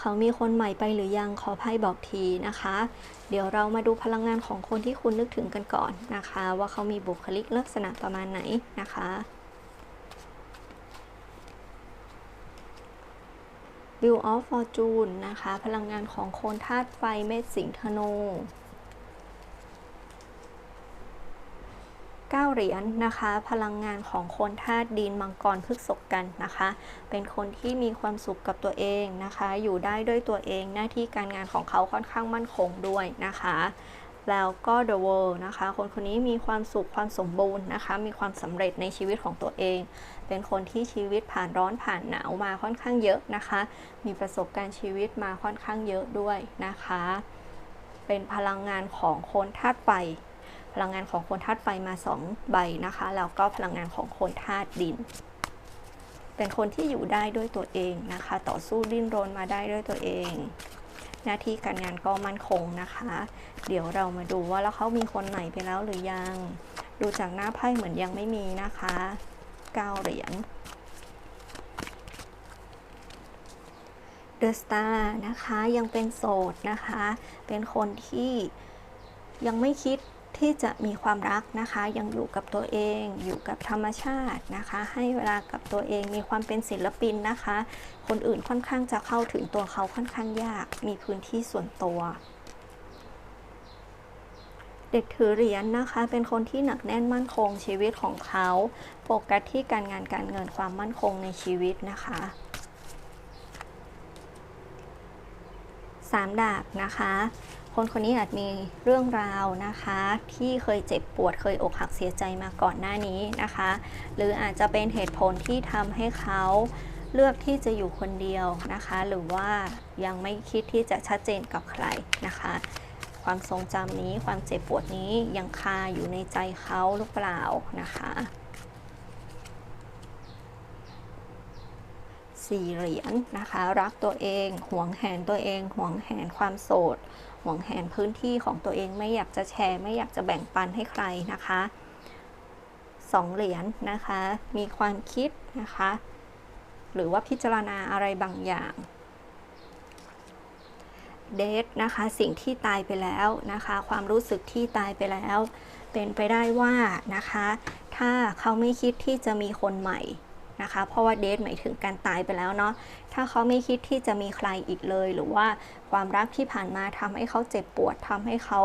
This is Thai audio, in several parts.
เขามีคนใหม่ไปหรือยังขอไพ่บอกทีนะคะ เดี๋ยวเรามาดูพลังงานของคนที่คุณนึกถึงกันก่อนนะคะ ว่าเขามีบุคลิกลักษณะประมาณไหนนะคะ Wheel of Fortune นะคะ พลังงานของคนธาตุไฟเมษสิงธนู 9 เหรียญนะคะ พลังงานของคนธาตุดินมังกรพฤกษกกันนะคะ เป็นคนที่มีความสุขกับตัวเองนะคะ อยู่ได้ด้วยตัวเองหน้าที่การงานของเขาค่อนข้างมั่นคงด้วยนะคะ แล้วก็ The World นะคะ คนคนนี้มีความสุขความสมบูรณ์นะคะ มีความสำเร็จในชีวิตของตัวเอง เป็นคนที่ชีวิตผ่านร้อนผ่านหนาวมาค่อนข้างเยอะนะคะ มีประสบการณ์ชีวิตมาค่อนข้างเยอะด้วยนะคะ เป็นพลังงานของคนธาตุไฟ พลังงานของคนธาตุไฟมา 2 ใบนะคะแล้วก็พลังงานของคนธาตุดิน เป็นคนที่อยู่ได้ด้วยตัวเองนะคะ ต่อสู้ดิ้นรนมาได้ด้วยตัวเอง หน้าที่การงานก็มั่นคงนะคะ เดี๋ยวเรามาดูว่าแล้วเขามีคนไหนไปแล้วหรือยัง ดูจากหน้าไพ่เหมือนยังไม่มีนะคะ9เหรียญ The Star นะคะยังเป็นโสดนะคะ เป็นคนที่ยังไม่คิด ที่จะมีความรักนะคะ ยังอยู่กับตัวเองอยู่กับธรรมชาตินะคะ ให้เวลากับตัวเองมีความเป็นศิลปินนะคะ คนอื่นค่อนข้างจะเข้าถึงตัวเขาค่อนข้างยาก มีพื้นที่ส่วนตัว เด็กถือเหรียญนะคะ เป็นคนที่หนักแน่นมั่นคงชีวิตของเขาโฟกัสที่การงานการเงินความมั่นคงในชีวิตนะคะสามดาบนะคะ คนคนนี้อาจมีเรื่องราวนะคะ ที่เคยเจ็บปวดเคยอกหักเสียใจมาก่อนหน้านี้นะคะ หรืออาจจะเป็นเหตุผลที่ทำให้เขาเลือกที่จะอยู่คนเดียวนะคะ หรือว่ายังไม่คิดที่จะชัดเจนกับใครนะคะ ความทรงจำนี้ความเจ็บปวดนี้ยังคาอยู่ในใจเขาหรือเปล่านะคะสี่เหรียญนะคะ รักตัวเอง หวงแหนตัวเอง หวงแหนความโสด หวงแหนพื้นที่ของตัวเองไม่อยากจะแชร์ ไม่อยากจะแบ่งปันให้ใครนะคะสองเหรียญนะคะ มีความคิดนะคะ หรือว่าพิจารณาอะไรบางอย่างเดทนะคะ สิ่งที่ตายไปแล้วนะคะ ความรู้สึกที่ตายไปแล้ว เป็นไปได้ว่านะคะ ถ้าเขาไม่คิดที่จะมีคนใหม่ นะคะ เพราะว่าเดทหมายถึงการตายไปแล้วเนาะถ้าเขาไม่คิดที่จะมีใครอีกเลย หรือว่าความรักที่ผ่านมาทำให้เขาเจ็บปวดทำให้เขา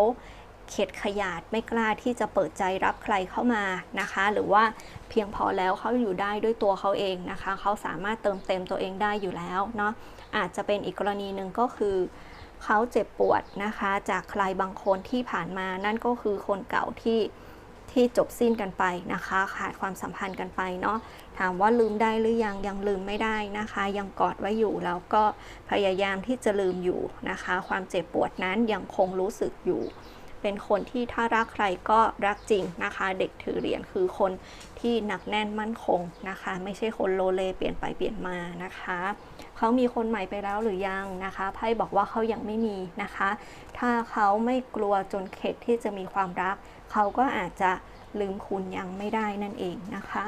เข็ดขยาดไม่กล้าที่จะเปิดใจรับใครเข้ามานะคะ หรือว่าเพียงพอแล้วเขาอยู่ได้ด้วยตัวเขาเองนะคะ เขาสามารถเติมเต็มตัวเองได้อยู่แล้วเนาะอาจจะเป็นอีกกรณีหนึ่งก็คือเขาเจ็บปวดนะคะ จากใครบางคนที่ผ่านมานั่นก็คือคนเก่าที่ ที่จบสิ้นกันไปนะคะ ขาดความสัมพันธ์กันไปเนาะถามว่าลืมได้หรือยังยังลืมไม่ได้นะคะ ยังกอดไว้อยู่แล้วก็พยายามที่จะลืมอยู่นะคะ ความเจ็บปวดนั้นยังคงรู้สึกอยู่ เป็นคนที่ถ้ารักใครก็รักจริงนะคะ เด็กถือเหรียญคือคนที่หนักแน่นมั่นคงนะคะ ไม่ใช่คนโลเลเปลี่ยนไปเปลี่ยนมานะคะเขามีคนใหม่ไปแล้วหรือยังนะคะไพ่บอกว่าเขายังไม่มีนะคะ ถ้าเขาไม่กลัวจนเข็ดที่จะมีความรัก เขาก็อาจจะลืมคุณยังไม่ได้นั่นเองนะคะ